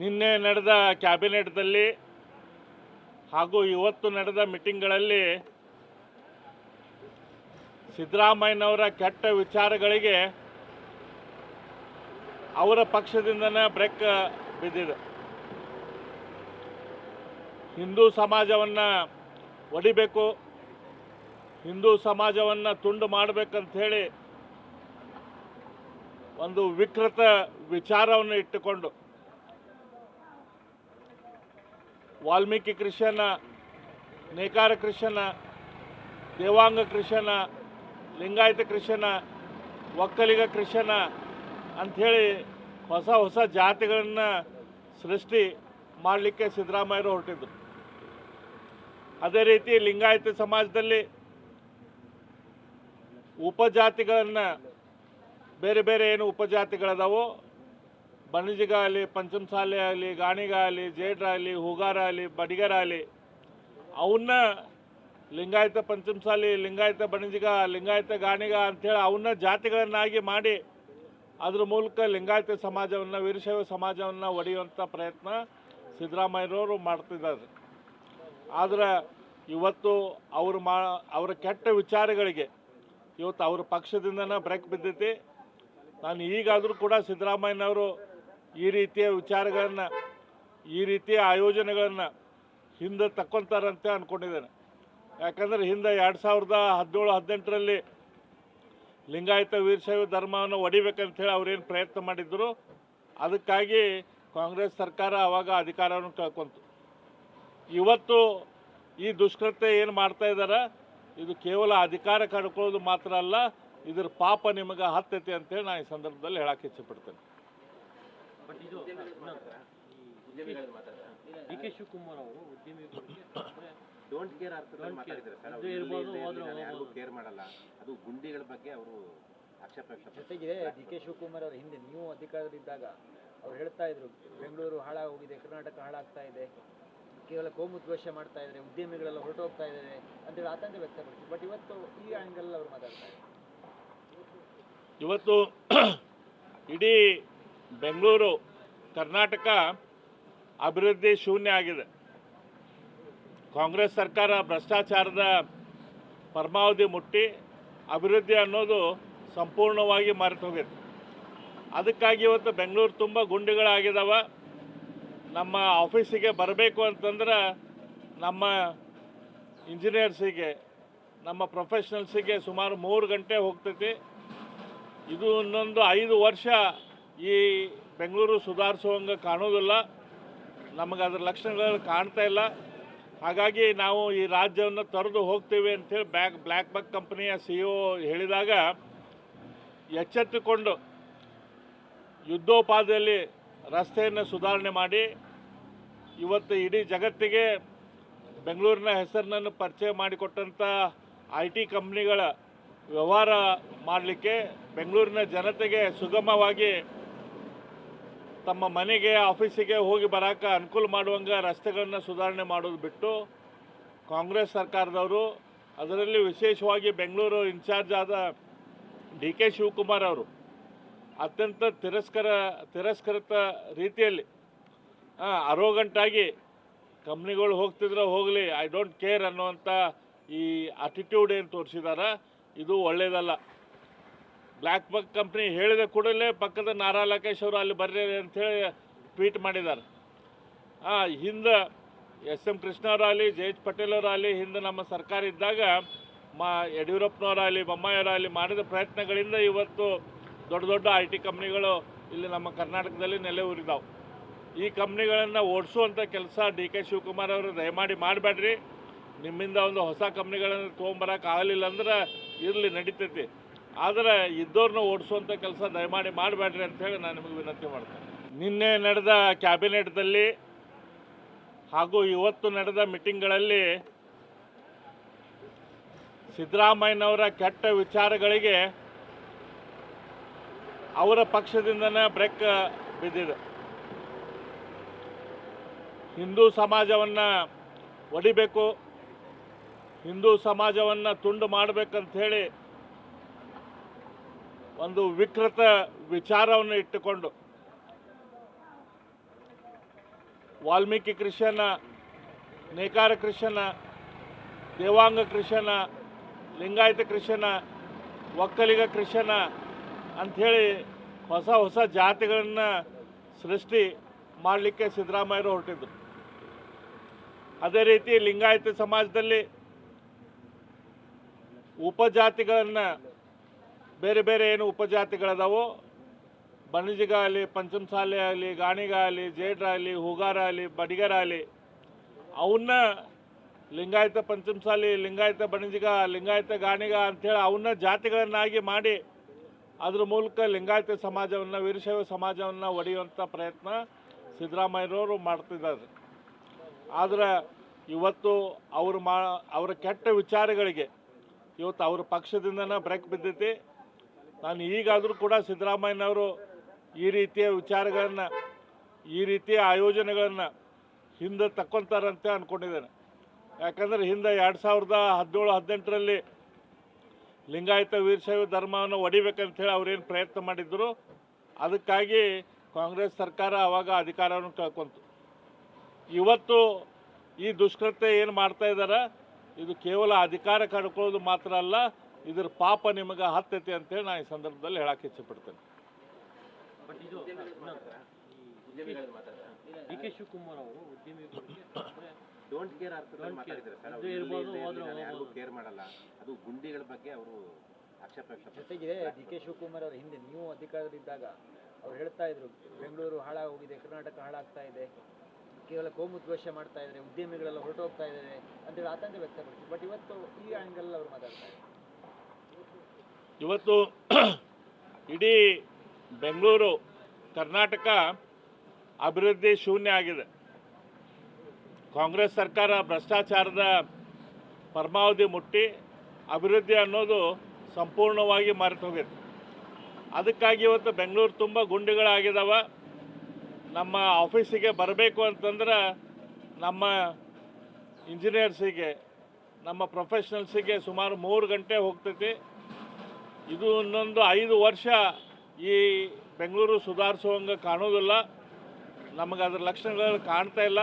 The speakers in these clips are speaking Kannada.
ನಿನ್ನೆ ನಡೆದ ಕ್ಯಾಬಿನೆಟ್ದಲ್ಲಿ ಹಾಗೂ ಇವತ್ತು ನಡೆದ ಮೀಟಿಂಗ್ಗಳಲ್ಲಿ ಸಿದ್ದರಾಮಯ್ಯನವರ ಕೆಟ್ಟ ವಿಚಾರಗಳಿಗೆ ಅವರ ಪಕ್ಷದಿಂದನೇ ಬ್ರೇಕ್ ಬಿದ್ದಿದೆ. ಹಿಂದೂ ಸಮಾಜವನ್ನು ಒಡಿಬೇಕು, ಹಿಂದೂ ಸಮಾಜವನ್ನು ತುಂಡು ಮಾಡಬೇಕಂತ ಹೇಳಿ ಒಂದು ವಿಕೃತ ವಿಚಾರವನ್ನು ಇಟ್ಟುಕೊಂಡು ವಾಲ್ಮೀಕಿ ಕೃಷನ ನೇಕಾರ ಕ್ರಿಶ್ಚಿಯನ ದೇವಾಂಗ ಕ್ರಿಶ್ಚಿಯನ ಲಿಂಗಾಯತ ಕ್ರಿಶ್ಚಿಯನ ಒಕ್ಕಲಿಗ ಕೃಷನ ಅಂಥೇಳಿ ಹೊಸ ಹೊಸ ಜಾತಿಗಳನ್ನು ಸೃಷ್ಟಿ ಮಾಡಲಿಕ್ಕೆ ಸಿದ್ದರಾಮಯ್ಯರು ಹೊರಟಿದ್ರು. ಅದೇ ರೀತಿ ಲಿಂಗಾಯತ ಸಮಾಜದಲ್ಲಿ ಉಪಜಾತಿಗಳನ್ನು ಬೇರೆ ಬೇರೆ ಏನು ಉಪಜಾತಿಗಳದಾವೋ ಬಣಜಿಗ ಆಗಲಿ ಪಂಚಮಸಾಲೆ ಆಗಲಿ ಗಾಣಿಗಾಗಲಿ ಆಗಲಿ ಜೇಡ್ರ ಆಗಲಿ ಹೂಗಾರ ಆಗಲಿ ಬಡಿಗರ ಆಗಲಿ ಅವನ್ನ ಲಿಂಗಾಯತ ಪಂಚಮಸಾಲಿ, ಲಿಂಗಾಯತ ಬಣಜಿಗ, ಲಿಂಗಾಯತ ಗಾಣಿಗ ಅಂಥೇಳಿ ಅವನ್ನ ಜಾತಿಗಳನ್ನಾಗಿ ಮಾಡಿ ಅದ್ರ ಮೂಲಕ ಲಿಂಗಾಯತ ಸಮಾಜವನ್ನು, ವೀರಶೈವ ಸಮಾಜವನ್ನು ಒಡೆಯುವಂಥ ಪ್ರಯತ್ನ ಸಿದ್ದರಾಮಯ್ಯವರು ಮಾಡ್ತಿದ್ದಾರೆ. ಆದರೆ ಇವತ್ತು ಅವರು ಮಾ, ಅವರ ಕೆಟ್ಟ ವಿಚಾರಗಳಿಗೆ ಇವತ್ತು ಅವ್ರ ಪಕ್ಷದಿಂದನೇ ಬ್ರೇಕ್ ಬಿದ್ದೈತಿ. ನಾನು ಈಗಾದರೂ ಕೂಡ ಸಿದ್ದರಾಮಯ್ಯನವರು ಈ ರೀತಿಯ ವಿಚಾರಗಳನ್ನು, ಈ ರೀತಿಯ ಆಯೋಜನೆಗಳನ್ನು ಹಿಂದೆ ತಕ್ಕೊಂತಾರಂತೆ ಅಂದ್ಕೊಂಡಿದ್ದೇನೆ ಯಾಕಂದರೆ ಹಿಂದೆ ಎರಡು ಸಾವಿರದ ಹದಿನೇಳು, ಹದಿನೆಂಟರಲ್ಲಿ ಲಿಂಗಾಯತ ವೀರಶೈವ ಧರ್ಮವನ್ನು ಒಡಿಬೇಕಂತ ಹೇಳಿ ಅವ್ರೇನು ಪ್ರಯತ್ನ ಮಾಡಿದ್ರು, ಅದಕ್ಕಾಗಿ ಕಾಂಗ್ರೆಸ್ ಸರ್ಕಾರ ಆವಾಗ ಅಧಿಕಾರವನ್ನು ಕಳ್ಕೊಂತು. ಇವತ್ತು ಈ ದುಷ್ಕೃತ್ಯ ಏನು ಮಾಡ್ತಾ ಇದ್ದಾರೆ ಇದು ಕೇವಲ ಅಧಿಕಾರ ಕಳ್ಕೊಳ್ಳೋದು ಮಾತ್ರ ಅಲ್ಲ, ಇದರ ಪಾಪ ನಿಮಗೆ ಹತ್ತೈತಿ ಅಂತೇಳಿ ನಾನು ಈ ಸಂದರ್ಭದಲ್ಲಿ ಹೇಳಕ್ಕೆ ಇಚ್ಛೆಪಡ್ತೇನೆ ಬಟ್ ಇದು ಡಿ ಕೆ ಶಿವಕುಮಾರ್ ಅವರು ಉದ್ಯಮಿಗಳಿಗೆ ಡೋಂಟ್ ಕೇರ್ ಅರ್ಥದಲ್ಲಿ. ಮಾತಾಡಿದ್ದಾರೆ ಸರ್ ಇದ್ದು ಇರ್ಬೋದು, ಹೋದ್ರೆ ಯಾರಿಗೂ ಹೋಗ್ಬೋದು. ಕೇರ್ ಮಾಡಲ್ಲ ಅದು ಗುಂಡಿಗಳ ಬಗ್ಗೆ ಅವರು ಆಕ್ಷೇಪ ಜೊತೆಗೆ ಡಿ ಕೆ ಶಿವಕುಮಾರ್ ಅವ್ರ ಹಿಂದೆ ನೀವು ಅಧಿಕಾರದಲ್ಲಿದ್ದಾಗ ಅವ್ರು ಹೇಳ್ತಾ ಇದ್ರು ಬೆಂಗಳೂರು ಹಾಳಾಗೋಗಿದೆ ಕರ್ನಾಟಕ ಹಾಳಾಗ್ತಾ ಇದೆ ಕೇವಲ ಕೋಮು ದ್ವೇಷ ಮಾಡ್ತಾ ಇದ್ದಾರೆ ಉದ್ಯಮಿಗಳೆಲ್ಲ ಹೊರಟೋಗ್ತಾ ಇದ್ದಾರೆ ಅಂತೇಳಿ ಆತಂಕ ವ್ಯಕ್ತಪಡಿಸಿದ್ರು ಬಟ್ ಇವತ್ತು ಈ ಆಂಗಲ್ ಅವ್ರು ಮಾತಾಡ್ತಾ ಇದ್ದಾರೆ ಇವತ್ತು ಇಡೀ ಬೆಂಗಳೂರು, ಕರ್ನಾಟಕ ಅಭಿವೃದ್ಧಿ ಶೂನ್ಯ ಆಗಿದೆ. ಕಾಂಗ್ರೆಸ್ ಸರ್ಕಾರ ಭ್ರಷ್ಟಾಚಾರದ ಪರಮಾವಧಿ ಮುಟ್ಟಿ, ಅಭಿವೃದ್ಧಿ ಅನ್ನೋದು ಸಂಪೂರ್ಣವಾಗಿ ಮರೆತು ಹೋಗಿದೆ ಅದಕ್ಕಾಗಿ ಇವತ್ತು ಬೆಂಗಳೂರು ತುಂಬ ಗುಂಡಿಗಳಾಗಿದ್ದಾವ ನಮ್ಮ ಆಫೀಸಿಗೆ ಬರಬೇಕು ಅಂತಂದ್ರೆ ನಮ್ಮ ಇಂಜಿನಿಯರ್ಸಿಗೆ, ನಮ್ಮ ಪ್ರೊಫೆಷ್ನಲ್ಸಿಗೆ ಸುಮಾರು ಮೂರು ಗಂಟೆ ಹೋಗ್ತೈತಿ. ಇದು ಇನ್ನೊಂದು ಐದು ವರ್ಷ ಈ ಬೆಂಗಳೂರು ಸುಧಾರಿಸುವಂಗೆ ಕಾಣೋದಿಲ್ಲ. ನಮಗೆ ಅದರ ಲಕ್ಷಣಗಳು ಕಾಣ್ತಾ ಇಲ್ಲ. ಹಾಗಾಗಿ ನಾವು ಈ ರಾಜ್ಯವನ್ನು ತೊರೆದು ಹೋಗ್ತೀವಿ ಅಂಥೇಳಿ ಬ್ಯಾಕ್ ಬ್ಲ್ಯಾಕ್ ಬಕ್ ಕಂಪನಿಯ ಸಿ ಇ ಹೇಳಿದಾಗ ಎಚ್ಚೆತ್ತುಕೊಂಡು ಯುದ್ಧೋಪಾದಿಯಲ್ಲಿ ರಸ್ತೆಯನ್ನು ಸುಧಾರಣೆ ಮಾಡಿ ಇವತ್ತು ಇಡೀ ಜಗತ್ತಿಗೆ ಬೆಂಗಳೂರಿನ ಹೆಸರನ್ನು ಪರಿಚಯ ಮಾಡಿಕೊಟ್ಟಂಥ ಐ ಟಿ ಕಂಪ್ನಿಗಳ ವ್ಯವಹಾರ ಮಾಡಲಿಕ್ಕೆ ಬೆಂಗಳೂರಿನ ಜನತೆಗೆ ಸುಗಮವಾಗಿ ತಮ್ಮ ಮನೆಗೆ, ಆಫೀಸಿಗೆ ಹೋಗಿ ಬರೋಕ್ಕೆ ಅನುಕೂಲ ಮಾಡುವಂಗೆ ರಸ್ತೆಗಳನ್ನು ಸುಧಾರಣೆ ಮಾಡೋದು ಬಿಟ್ಟು ಕಾಂಗ್ರೆಸ್ ಸರ್ಕಾರದವರು, ಅದರಲ್ಲಿ ವಿಶೇಷವಾಗಿ ಬೆಂಗಳೂರು ಇನ್ಚಾರ್ಜ್ ಆದ ಡಿ ಕೆ ಶಿವಕುಮಾರ್ ಅವರು ಅತ್ಯಂತ ತಿರಸ್ಕರ, ತಿರಸ್ಕೃತ ರೀತಿಯಲ್ಲಿ ಅರೋಗಂಟಾಗಿ ಕಂಪ್ನಿಗಳು ಹೋಗ್ತಿದ್ರೆ ಹೋಗಲಿ ಐ ಡೋಂಟ್ ಕೇರ್ ಅನ್ನುವಂಥ ಈ ಅಟಿಟ್ಯೂಡ್ ಏನು ತೋರಿಸಿದಾರ, ಇದು ಒಳ್ಳೆಯದಲ್ಲ ಬ್ಲ್ಯಾಕ್ ಬಕ್ ಕಂಪ್ನಿ ಹೇಳಿದ ಕೂಡಲೇ ಪಕ್ಕದ ನಾರಾ ಲಕೇಶ್ ಅವರು ಅಲ್ಲಿ ಬರ್ರಿ ಅಂಥೇಳಿ ಟ್ವೀಟ್ ಮಾಡಿದ್ದಾರೆ. ಹಿಂದೆ ಎಸ್ ಎಂ ಕೃಷ್ಣವರಾಗಲಿ ಜಯೇಶ್ ಪಟೇಲ್ ಅವರಾಗಲಿ ಹಿಂದೆ ನಮ್ಮ ಸರ್ಕಾರ ಇದ್ದಾಗ ಮಾ ಯಡಿಯೂರಪ್ಪನವರಾಗಲಿ ಬೊಮ್ಮಾಯಿಯವರಾಗಲಿ ಮಾಡಿದ ಪ್ರಯತ್ನಗಳಿಂದ ಇವತ್ತು ದೊಡ್ಡ ದೊಡ್ಡ ಐ ಟಿ ಕಂಪ್ನಿಗಳು ಇಲ್ಲಿ ನಮ್ಮ ಕರ್ನಾಟಕದಲ್ಲಿ ನೆಲೆ ಊರಿದಾವೆ. ಈ ಕಂಪ್ನಿಗಳನ್ನು ಓಡಿಸುವಂಥ ಕೆಲಸ ಡಿ ಕೆ ಶಿವಕುಮಾರ್ ಅವರು ದಯಮಾಡಿ ಮಾಡಬೇಡ್ರಿ ನಿಮ್ಮಿಂದ ಒಂದು ಹೊಸ ಕಂಪ್ನಿಗಳನ್ನು ತೊಗೊಂಬರಕ್ಕೆ ಆಗಲಿಲ್ಲ ಅಂದ್ರೆ ಇರಲಿ ನಡೀತೈತಿ. ಆದರೆ ಇದ್ದವ್ರನ್ನ ಓಡಿಸುವಂಥ ಕೆಲಸ ದಯಮಾಡಿ ಮಾಡಬೇಡ್ರಿ ಅಂತೇಳಿ ನಾನು ನಿಮಗೆ ವಿನಂತಿ ಮಾಡ್ತೇನೆ. ನಿನ್ನೆ ನಡೆದ ಕ್ಯಾಬಿನೆಟ್ದಲ್ಲಿ ಹಾಗೂ ಇವತ್ತು ನಡೆದ ಮೀಟಿಂಗ್ಗಳಲ್ಲಿ ಸಿದ್ದರಾಮಯ್ಯನವರ ಕೆಟ್ಟ ವಿಚಾರಗಳಿಗೆ ಅವರ ಪಕ್ಷದಿಂದನೇ ಬ್ರೇಕ್ ಬಿದ್ದಿದೆ. ಹಿಂದೂ ಸಮಾಜವನ್ನು ಒಡಿಬೇಕು, ಹಿಂದೂ ಸಮಾಜವನ್ನು ತುಂಡು ಮಾಡಬೇಕಂತ ಹೇಳಿ ಒಂದು ವಿಕೃತ ವಿಚಾರವನ್ನು ಇಟ್ಟುಕೊಂಡು ವಾಲ್ಮೀಕಿ ಕೃಷ್ಣನ, ನೇಕಾರ ಕೃಷ್ಣನ, ದೇವಾಂಗ ಕೃಷ್ಣನ, ಲಿಂಗಾಯತ ಕ್ರಿಶ್ಚಿಯನ್ನ ಒಕ್ಕಲಿಗ ಕ್ರಿಶ್ಚಿಯನ್ನ ಅಂಥೇಳಿ ಹೊಸ ಹೊಸ ಜಾತಿಗಳನ್ನು ಸೃಷ್ಟಿ ಮಾಡಲಿಕ್ಕೆ ಸಿದ್ದರಾಮಯ್ಯರು ಹೊರಟಿದ್ರು. ಅದೇ ರೀತಿ ಲಿಂಗಾಯತ ಸಮಾಜದಲ್ಲಿ ಉಪಜಾತಿಗಳನ್ನು ಬೇರೆ ಬೇರೆ ಏನು ಉಪಜಾತಿಗಳದಾವೋ ಬಣಜಿಗ ಆಗಲಿ ಪಂಚಮಸಾಲೆ ಆಗಲಿ ಗಾಣಿಗ ಆಗಲಿ ಜೇಡ್ರ ಆಗಲಿ ಹೂಗಾರ ಆಗಲಿ ಬಡಿಗರ ಆಗಲಿ ಅವನ್ನ ಲಿಂಗಾಯತ ಪಂಚಮಸಾಲಿ, ಲಿಂಗಾಯತ ಬಣಜಿಗ ಲಿಂಗಾಯತ ಗಾಣಿಗ ಅಂಥೇಳಿ ಅವನ್ನ ಜಾತಿಗಳನ್ನಾಗಿ ಮಾಡಿ ಅದ್ರ ಮೂಲಕ ಲಿಂಗಾಯತ ಸಮಾಜವನ್ನು, ವೀರಶೈವ ಸಮಾಜವನ್ನು ಒಡೆಯುವಂಥ ಪ್ರಯತ್ನ ಸಿದ್ದರಾಮಯ್ಯವರು ಮಾಡ್ತಿದ್ದಾರೆ. ಆದರೆ ಇವತ್ತು ಅವರು ಮಾ, ಅವರ ಕೆಟ್ಟ ವಿಚಾರಗಳಿಗೆ, ಇವತ್ತು ಅವ್ರ ಪಕ್ಷದಿಂದನೇ ಬ್ರೇಕ್ ಬಿದ್ದೈತಿ. ನಾನು ಈಗಾದರೂ ಕೂಡ ಸಿದ್ದರಾಮಯ್ಯನವರು ಈ ರೀತಿಯ ವಿಚಾರಗಳನ್ನು, ಈ ರೀತಿಯ ಆಯೋಜನೆಗಳನ್ನು ಹಿಂದೆ ತಕ್ಕೊಂತಾರಂತೆ ಅಂದ್ಕೊಂಡಿದ್ದೇನೆ ಯಾಕಂದರೆ ಹಿಂದೆ ಎರಡು ಸಾವಿರದ ಹದಿನೇಳು, ಹದಿನೆಂಟರಲ್ಲಿ ಲಿಂಗಾಯತ ವೀರಶೈವ ಧರ್ಮವನ್ನು ಒಡಿಬೇಕಂತ ಹೇಳಿ ಅವ್ರೇನು ಪ್ರಯತ್ನ ಮಾಡಿದ್ದರು ಅದಕ್ಕಾಗಿ ಕಾಂಗ್ರೆಸ್ ಸರ್ಕಾರ ಆವಾಗ ಅಧಿಕಾರವನ್ನು ಕಳ್ಕೊಂತು. ಇವತ್ತು ಈ ದುಷ್ಕೃತ್ಯ ಏನು ಮಾಡ್ತಾ ಇದ್ದಾರೆ ಇದು ಕೇವಲ ಅಧಿಕಾರ ಕಳ್ಕೊಳ್ಳೋದು ಮಾತ್ರ ಅಲ್ಲ ಇದ್ರ ಪಾಪ ನಿಮಗೆ ಹತ್ತೈತಿ ಅಂತೇಳಿ ನಾನು ಈ ಸಂದರ್ಭದಲ್ಲಿ ಹೇಳಕ್ಕೆ ಇಚ್ಛೆಪಡ್ತೇನೆ. ಡಿ ಕೆ ಶಿವಕುಮಾರ್ ಅವರು ಡೋಂಟ್ ಕೇರ್ ಅರ್ಥದಲ್ಲಿ. ಮಾತಾಡಿದ್ದಾರೆ ಸರ್. ಇದ್ರೆ ಇರ್ಬೋದು, ಹೋದ್ರೆ ಯಾರಿಗೂ ಹೋಗ್ಬೋದು. ಕೇರ್ ಮಾಡಲ್ಲ. ಅದು ಗುಂಡಿಗಳ ಬಗ್ಗೆ ಅವರು ಆಕ್ಷೇಪ ವ್ಯಕ್ತಪಡಿಸಿದ್ದಾರೆ ಜೊತೆಗೆ ಡಿ ಕೆ ಶಿವಕುಮಾರ್ ಅವರ ಹಿಂದೆ ನೀವು ಅಧಿಕಾರದಲ್ಲಿದ್ದಾಗ ಅವ್ರು ಹೇಳ್ತಾ ಇದ್ರು ಬೆಂಗಳೂರು ಹಾಳಾಗೋಗಿದೆ ಕರ್ನಾಟಕ ಹಾಳಾಗ್ತಾ ಇದೆ ಕೇವಲ ಕೋಮು ದ್ವೇಷ ಮಾಡ್ತಾ ಇದ್ದಾರೆ ಉದ್ಯಮಿಗಳೆಲ್ಲ ಹೊರಟೋಗ್ತಾ ಇದ್ದಾರೆ ಅಂತೇಳಿ ಆತಂಕ ವ್ಯಕ್ತಪಡಿಸಿ ಬಟ್ ಇವತ್ತು ಈ ಆಂಗಲ್ ಅವರು ಮಾತಾಡ್ತಾ ಇದ್ದಾರೆ. ಇವತ್ತು ಇಡೀ ಬೆಂಗಳೂರು, ಕರ್ನಾಟಕ ಅಭಿವೃದ್ಧಿ ಶೂನ್ಯ ಆಗಿದೆ. ಕಾಂಗ್ರೆಸ್ ಸರ್ಕಾರ ಭ್ರಷ್ಟಾಚಾರದ ಪರಮಾವಧಿ ಮುಟ್ಟಿ, ಅಭಿವೃದ್ಧಿ ಅನ್ನೋದು ಸಂಪೂರ್ಣವಾಗಿ ಮರೆತು ಹೋಗಿದೆ ಅದಕ್ಕಾಗಿ ಇವತ್ತು ಬೆಂಗಳೂರು ತುಂಬ ಗುಂಡಿಗಳಾಗಿದ್ದಾವ ನಮ್ಮ ಆಫೀಸಿಗೆ ಬರಬೇಕು ಅಂತಂದ್ರೆ ನಮ್ಮ ಇಂಜಿನಿಯರ್ಸಿಗೆ, ನಮ್ಮ ಪ್ರೊಫೆಷ್ನಲ್ಸಿಗೆ ಸುಮಾರು ಮೂರು ಗಂಟೆ ಹೋಗ್ತೈತಿ. ಇದು ಇನ್ನೊಂದು ಐದು ವರ್ಷ ಈ ಬೆಂಗಳೂರು ಸುಧಾರಿಸುವಂಗೆ ಕಾಣೋದಿಲ್ಲ. ನಮಗೆ ಅದರ ಲಕ್ಷಣಗಳು ಕಾಣ್ತಾ ಇಲ್ಲ.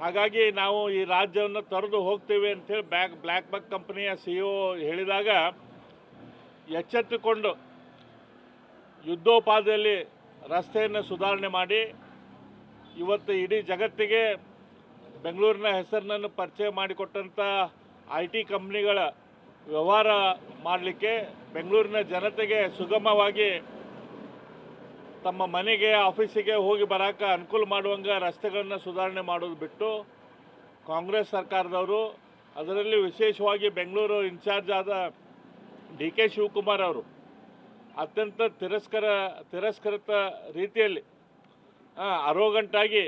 ಹಾಗಾಗಿ ನಾವು ಈ ರಾಜ್ಯವನ್ನು ತೊರೆದು ಹೋಗ್ತೀವಿ ಅಂತೇಳಿ ಬ್ಯಾಕ್ ಬ್ಲ್ಯಾಕ್ ಬಕ್ ಕಂಪ್ನಿಯ ಸಿ ಇ ಹೇಳಿದಾಗ ಎಚ್ಚೆತ್ತುಕೊಂಡು ಯುದ್ಧೋಪಾದಿಯಲ್ಲಿ ರಸ್ತೆಯನ್ನು ಸುಧಾರಣೆ ಮಾಡಿ ಇವತ್ತು ಇಡೀ ಜಗತ್ತಿಗೆ ಬೆಂಗಳೂರಿನ ಹೆಸರನ್ನು ಪರಿಚಯ ಮಾಡಿಕೊಟ್ಟಂಥ ಐ ಟಿ ಕಂಪ್ನಿಗಳ ವ್ಯವಹಾರ ಮಾಡಲಿಕ್ಕೆ ಬೆಂಗಳೂರಿನ ಜನತೆಗೆ ಸುಗಮವಾಗಿ ತಮ್ಮ ಮನೆಗೆ, ಆಫೀಸಿಗೆ ಹೋಗಿ ಬರೋಕೆ ಅನುಕೂಲ ಮಾಡುವಂಗೆ ರಸ್ತೆಗಳನ್ನು ಸುಧಾರಣೆ ಮಾಡೋದು ಬಿಟ್ಟು ಕಾಂಗ್ರೆಸ್ ಸರ್ಕಾರದವರು, ಅದರಲ್ಲಿ ವಿಶೇಷವಾಗಿ ಬೆಂಗಳೂರು ಇನ್ಚಾರ್ಜ್ ಆದ ಡಿ ಕೆ ಶಿವಕುಮಾರ್ ಅವರು ಅತ್ಯಂತ ತಿರಸ್ಕರ, ತಿರಸ್ಕೃತ ರೀತಿಯಲ್ಲಿ ಅರೋಗಂಟಾಗಿ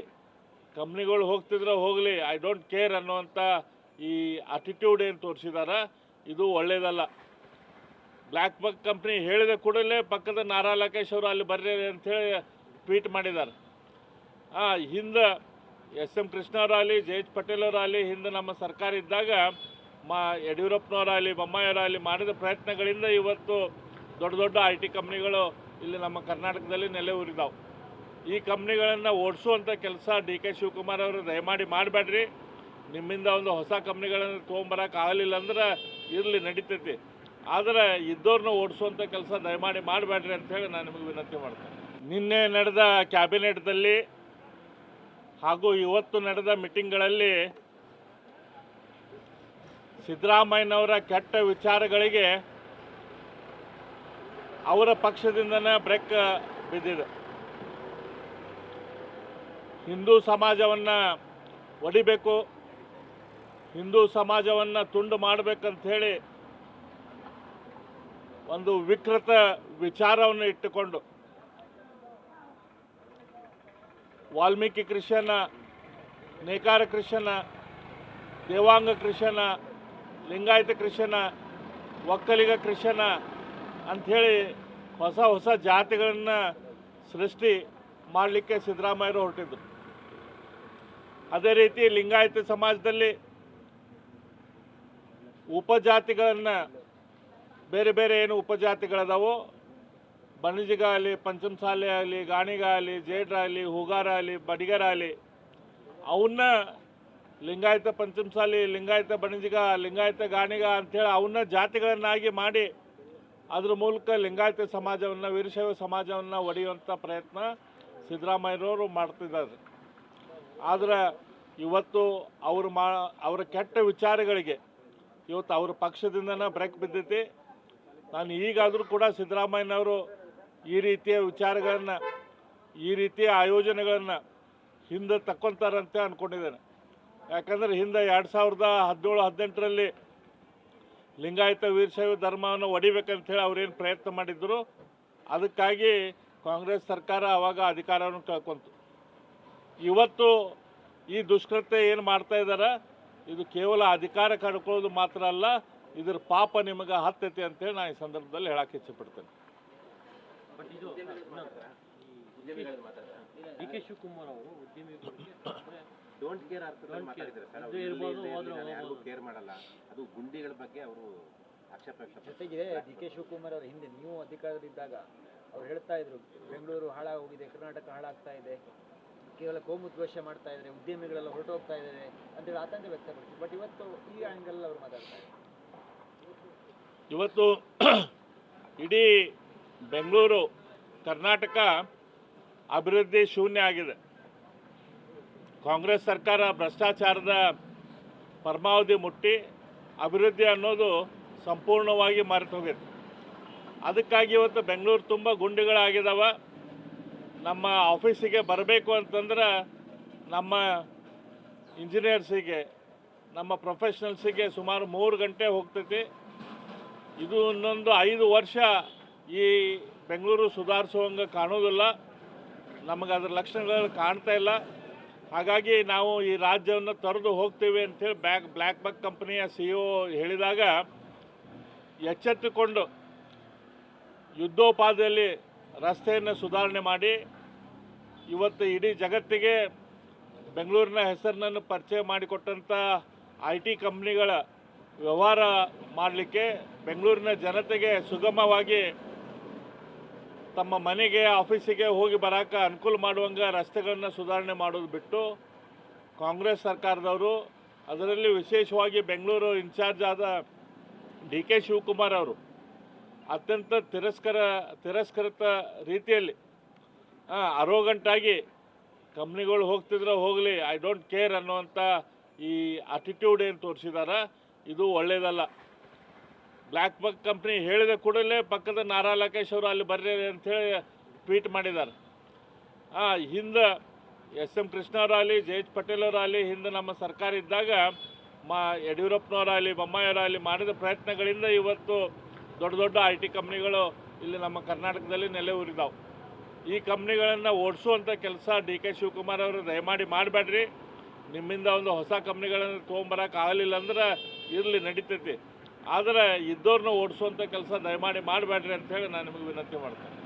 ಕಂಪ್ನಿಗಳು ಹೋಗ್ತಿದ್ರೆ ಹೋಗಲಿ ಐ ಡೋಂಟ್ ಕೇರ್ ಅನ್ನುವಂಥ ಈ ಅಟಿಟ್ಯೂಡ್ ಏನು ತೋರಿಸಿದಾರ ಇದು ಒಳ್ಳೆಯದಲ್ಲ ಬ್ಲ್ಯಾಕ್ ಬಕ್ ಕಂಪ್ನಿ ಹೇಳಿದ ಕೂಡಲೇ ಪಕ್ಕದ ನಾರಾ ಲಕೇಶ್ ಅವರು ಅಲ್ಲಿ ಬರ್ರಿ ಅಂಥೇಳಿ ಟ್ವೀಟ್ ಮಾಡಿದ್ದಾರೆ. ಆ, ಹಿಂದೆ ಎಸ್ ಎಂ ಕೃಷ್ಣವರಾಗಲಿ ಪಟೇಲ್ ಅವರಾಗಲಿ ಹಿಂದೆ ನಮ್ಮ ಸರ್ಕಾರ ಇದ್ದಾಗ ಮಾ ಯಡಿಯೂರಪ್ಪನವರಾಗಲಿ ಬೊಮ್ಮಾಯಿಯವರಾಗಲಿ ಮಾಡಿದ ಪ್ರಯತ್ನಗಳಿಂದ ಇವತ್ತು ದೊಡ್ಡ ದೊಡ್ಡ ಐ ಟಿ ಕಂಪ್ನಿಗಳು ಇಲ್ಲಿ ನಮ್ಮ ಕರ್ನಾಟಕದಲ್ಲಿ ನೆಲೆ ಊರಿದಾವೆ. ಈ ಕಂಪ್ನಿಗಳನ್ನು ಓಡಿಸುವಂಥ ಕೆಲಸ ಡಿ ಕೆ ಶಿವಕುಮಾರ್ ಅವರು ದಯಮಾಡಿ ಮಾಡಬೇಡ್ರಿ ನಿಮ್ಮಿಂದ ಒಂದು ಹೊಸ ಕಂಪ್ನಿಗಳನ್ನು ತೊಗೊಂಬರೋಕ್ಕಾಗಲಿಲ್ಲ ಅಂದ್ರೆ ಇರಲಿ, ನಡೀತೈತಿ. ಆದರೆ ಇದ್ದವ್ರನ್ನ ಓಡಿಸುವಂಥ ಕೆಲಸ ದಯಮಾಡಿ ಮಾಡಬೇಡ್ರಿ ಅಂತೇಳಿ ನಾನು ನಿಮಗೆ ವಿನಂತಿ ಮಾಡ್ತೇನೆ. ನಿನ್ನೆ ನಡೆದ ಕ್ಯಾಬಿನೆಟ್ದಲ್ಲಿ ಹಾಗೂ ಇವತ್ತು ನಡೆದ ಮೀಟಿಂಗ್ಗಳಲ್ಲಿ ಸಿದ್ದರಾಮಯ್ಯನವರ ಕೆಟ್ಟ ವಿಚಾರಗಳಿಗೆ ಅವರ ಪಕ್ಷದಿಂದನೇ ಬ್ರೇಕ್ ಬಿದ್ದಿದೆ. ಹಿಂದೂ ಸಮಾಜವನ್ನು ಒಡಿಬೇಕು ಹಿಂದೂ ಸಮಾಜವನ್ನು ತುಂಡು ಮಾಡಬೇಕಂತ ಹೇಳಿ ಒಂದು ವಿಕೃತ ವಿಚಾರವನ್ನು ಇಟ್ಟುಕೊಂಡು ವಾಲ್ಮೀಕಿ ಕೃಷ್ಣನ, ನೇಕಾರ ಕೃಷ್ಣನ, ದೇವಾಂಗ ಕೃಷ್ಣನ, ಲಿಂಗಾಯತ ಕ್ರಿಶ್ಚಿಯನ್ನ ಒಕ್ಕಲಿಗ ಕ್ರಿಶ್ಚಿಯನ್ನ ಅಂಥೇಳಿ ಹೊಸ ಹೊಸ ಜಾತಿಗಳನ್ನು ಸೃಷ್ಟಿ ಮಾಡಲಿಕ್ಕೆ ಸಿದ್ದರಾಮಯ್ಯರು ಹೊರಟಿದ್ರು. ಅದೇ ರೀತಿ ಲಿಂಗಾಯತ ಸಮಾಜದಲ್ಲಿ ಉಪಜಾತಿಗಳನ್ನು ಬೇರೆ ಬೇರೆ ಏನು ಉಪಜಾತಿಗಳದಾವೋ ಬಣಜಿಗ ಆಗಲಿ ಪಂಚಮಸಾಲೆ ಆಗಲಿ ಗಾಣಿಗ ಆಗಲಿ ಜೇಡ್ರ ಆಗಲಿ ಹೂಗಾರ ಆಗಲಿ ಬಡಿಗರ ಆಗಲಿ ಅವನ್ನ ಲಿಂಗಾಯತ ಪಂಚಮಸಾಲಿ, ಲಿಂಗಾಯತ ಬಣಜಿಗ, ಲಿಂಗಾಯತ ಗಾಣಿಗ ಅಂಥೇಳಿ ಅವನ್ನ ಜಾತಿಗಳನ್ನಾಗಿ ಮಾಡಿ ಅದ್ರ ಮೂಲಕ ಲಿಂಗಾಯತ ಸಮಾಜವನ್ನು, ವೀರಶೈವ ಸಮಾಜವನ್ನು ಒಡೆಯುವಂಥ ಪ್ರಯತ್ನ ಸಿದ್ದರಾಮಯ್ಯವರು ಮಾಡ್ತಿದ್ದಾರೆ. ಆದರೆ ಇವತ್ತು ಅವರು ಮಾ, ಅವರ ಕೆಟ್ಟ ವಿಚಾರಗಳಿಗೆ ಇವತ್ತು ಅವ್ರ ಪಕ್ಷದಿಂದನೇ ಬ್ರೇಕ್ ಬಿದ್ದೈತಿ. ನಾನು ಈಗಾದರೂ ಕೂಡ ಸಿದ್ದರಾಮಯ್ಯನವರು ಈ ರೀತಿಯ ವಿಚಾರಗಳನ್ನು, ಈ ರೀತಿಯ ಆಯೋಜನೆಗಳನ್ನು ಹಿಂದೆ ತಕ್ಕೊಂತಾರಂತೆ ಅಂದ್ಕೊಂಡಿದ್ದೇನೆ ಯಾಕಂದರೆ ಹಿಂದೆ ಎರಡು ಸಾವಿರದ ಹದಿನೇಳು, ಹದಿನೆಂಟರಲ್ಲಿ ಲಿಂಗಾಯತ ವೀರಶೈವ ಧರ್ಮವನ್ನು ಒಡಿಬೇಕಂತ ಹೇಳಿ ಅವ್ರೇನು ಪ್ರಯತ್ನ ಮಾಡಿದ್ದರು ಅದಕ್ಕಾಗಿ ಕಾಂಗ್ರೆಸ್ ಸರ್ಕಾರ ಆವಾಗ ಅಧಿಕಾರವನ್ನು ಕಳ್ಕೊಂತು. ಇವತ್ತು ಈ ದುಷ್ಕೃತ್ಯ ಏನು ಮಾಡ್ತಾ ಇದ್ದಾರೆ ಇದು ಕೇವಲ ಅಧಿಕಾರ ಕಳ್ಕೊಳ್ಳೋದು ಮಾತ್ರ ಅಲ್ಲ ಇದ್ರ ಪಾಪ ನಿಮಗೆ ಹತ್ತೈತಿ ಅಂತೇಳಿ ನಾನು ಈ ಸಂದರ್ಭದಲ್ಲಿ ಹೇಳಕ್ಕೆ ಇಚ್ಛೆಪಡ್ತೇನೆ. ಡಿ ಕೆ ಶಿವಕುಮಾರ್ ಅವರು ಡೋಂಟ್ ಕೇರ್ ಅರ್ಥದಲ್ಲಿ. ಮಾತಾಡಿದ್ದಾರೆ ಸರ್. ಇದ್ರೆ ಇರ್ಬೋದು, ಹೋದ್ರೆ ಯಾರಿಗೂ ಕೇರ್ ಮಾಡಲ್ಲ. ಅದು ಗುಂಡಿಗಳ ಬಗ್ಗೆ ಅವರು ಆಕ್ಷೇಪ ವ್ಯಕ್ತಪಡಿಸಿದ್ದಾರೆ ಜೊತೆಗೆ ಡಿ ಕೆ ಶಿವಕುಮಾರ್ ಅವರ ಹಿಂದೆ ನೀವು ಅಧಿಕಾರದಲ್ಲಿದ್ದಾಗ ಅವ್ರು ಹೇಳ್ತಾ ಇದ್ರು ಬೆಂಗಳೂರು ಹಾಳಾಗೋಗಿದೆ ಕರ್ನಾಟಕ ಹಾಳಾಗ್ತಾ ಇದೆ. ಕೇವಲ ಕೋಮು ದ್ವೇಷ ಮಾಡ್ತಾ ಇದ್ದಾರೆ, ಉದ್ಯಮಿಗಳೆಲ್ಲ ಹೊರಟೋಗ್ತಾ ಇದ್ದಾರೆ ಅಂತೇಳಿ ಆತಂಕ ವ್ಯಕ್ತಪಡಿಸಿದ್ರು. ಬಟ್ ಇವತ್ತು ಈ ಆಂಗಲ್ ಅವರು ಮಾತಾಡ್ತಾರೆ ಇವತ್ತು ಇಡೀ ಬೆಂಗಳೂರು, ಕರ್ನಾಟಕ ಅಭಿವೃದ್ಧಿ ಶೂನ್ಯ ಆಗಿದೆ. ಕಾಂಗ್ರೆಸ್ ಸರ್ಕಾರ ಭ್ರಷ್ಟಾಚಾರದ ಪರಮಾವಧಿ ಮುಟ್ಟಿ, ಅಭಿವೃದ್ಧಿ ಅನ್ನೋದು ಸಂಪೂರ್ಣವಾಗಿ ಮರೆತು ಹೋಗಿದೆ ಅದಕ್ಕಾಗಿ ಇವತ್ತು ಬೆಂಗಳೂರು ತುಂಬ ಗುಂಡಿಗಳಾಗಿದ್ದಾವ ನಮ್ಮ ಆಫೀಸಿಗೆ ಬರಬೇಕು ಅಂತಂದ್ರೆ ನಮ್ಮ ಇಂಜಿನಿಯರ್ಸಿಗೆ, ನಮ್ಮ ಪ್ರೊಫೆಷ್ನಲ್ಸಿಗೆ ಸುಮಾರು ಮೂರು ಗಂಟೆ ಹೋಗ್ತೈತಿ. ಇದು ಇನ್ನೊಂದು ಐದು ವರ್ಷ ಈ ಬೆಂಗಳೂರು ಸುಧಾರಿಸುವಂಗೆ ಕಾಣೋದಿಲ್ಲ. ನಮಗೆ ಅದರ ಲಕ್ಷಣಗಳು ಕಾಣ್ತಾ ಇಲ್ಲ. ಹಾಗಾಗಿ ನಾವು ಈ ರಾಜ್ಯವನ್ನು ತೊರೆದು ಹೋಗ್ತೀವಿ ಅಂಥೇಳಿ ಬ್ಯಾಕ್ ಬ್ಲ್ಯಾಕ್ ಬಕ್ ಕಂಪ್ನಿಯ ಸಿ ಇ ಹೇಳಿದಾಗ ಎಚ್ಚೆತ್ತುಕೊಂಡು ಯುದ್ಧೋಪಾದಿಯಲ್ಲಿ ರಸ್ತೆಯನ್ನು ಸುಧಾರಣೆ ಮಾಡಿ ಇವತ್ತು ಇಡೀ ಜಗತ್ತಿಗೆ ಬೆಂಗಳೂರಿನ ಹೆಸರನ್ನು ಪರಿಚಯ ಮಾಡಿಕೊಟ್ಟಂಥ ಐ ಟಿ ಕಂಪ್ನಿಗಳ ವ್ಯವಹಾರ ಮಾಡಲಿಕ್ಕೆ ಬೆಂಗಳೂರಿನ ಜನತೆಗೆ ಸುಗಮವಾಗಿ ತಮ್ಮ ಮನೆಗೆ, ಆಫೀಸಿಗೆ ಹೋಗಿ ಬರೋಕೆ ಅನುಕೂಲ ಮಾಡುವಂಗೆ ರಸ್ತೆಗಳನ್ನು ಸುಧಾರಣೆ ಮಾಡೋದು ಬಿಟ್ಟು ಕಾಂಗ್ರೆಸ್ ಸರ್ಕಾರದವರು, ಅದರಲ್ಲಿ ವಿಶೇಷವಾಗಿ ಬೆಂಗಳೂರು ಇನ್ಚಾರ್ಜ್ ಆದ ಡಿ ಕೆ ಶಿವಕುಮಾರ್ ಅವರು ಅತ್ಯಂತ ತಿರಸ್ಕರ, ತಿರಸ್ಕೃತ ರೀತಿಯಲ್ಲಿ ಅರೋಗಂಟಾಗಿ ಕಂಪ್ನಿಗಳು ಹೋಗ್ತಿದ್ರೆ ಹೋಗಲಿ ಐ ಡೋಂಟ್ ಕೇರ್ ಅನ್ನುವಂಥ ಈ ಅಟಿಟ್ಯೂಡ್ ಏನು ತೋರಿಸಿದಾರ, ಇದು ಒಳ್ಳೆಯದಲ್ಲ ಬ್ಲ್ಯಾಕ್ ಬಕ್ ಕಂಪ್ನಿ ಹೇಳಿದ ಕೂಡಲೇ ಪಕ್ಕದ ನಾರಾ ಲಕೇಶ್ ಅವರು ಅಲ್ಲಿ ಬರ್ರಿ ಅಂಥೇಳಿ ಟ್ವೀಟ್ ಮಾಡಿದ್ದಾರೆ ಹಿಂದೆ ಎಸ್ ಎಂ ಕೃಷ್ಣವರಾಗಲಿ ಜಯೇಶ್ ಅವರಾಗಲಿ ಹಿಂದೆ ನಮ್ಮ ಸರ್ಕಾರ ಇದ್ದಾಗ ಮಾ ಯಡಿಯೂರಪ್ಪನವರಾಗಲಿ ಬೊಮ್ಮಾಯಿಯವರಾಗಲಿ ಮಾಡಿದ ಪ್ರಯತ್ನಗಳಿಂದ ಇವತ್ತು ದೊಡ್ಡ ದೊಡ್ಡ ಐ ಟಿ ಕಂಪ್ನಿಗಳು ಇಲ್ಲಿ ನಮ್ಮ ಕರ್ನಾಟಕದಲ್ಲಿ ನೆಲೆ ಊರಿದಾವೆ ಈ ಕಂಪ್ನಿಗಳನ್ನು ಓಡಿಸುವಂಥ ಕೆಲಸ ಡಿ ಕೆ ಶಿವಕುಮಾರ್ ಅವರು ದಯಮಾಡಿ ಮಾಡಬೇಡ್ರಿ ನಿಮ್ಮಿಂದ ಒಂದು ಹೊಸ ಕಂಪ್ನಿಗಳನ್ನು ತೊಗೊಂಬರಕ್ಕೆ ಆಗಲಿಲ್ಲ ಅಂದ್ರೆ ಇರಲಿ, ನಡೀತೈತಿ. ಆದರೆ ಇದ್ದವ್ರನ್ನ ಓಡಿಸುವಂಥ ಕೆಲಸ ದಯಮಾಡಿ ಮಾಡಬೇಡ್ರಿ ಅಂತೇಳಿ ನಾನು ನಿಮಗೆ ವಿನಂತಿ ಮಾಡ್ತೇನೆ.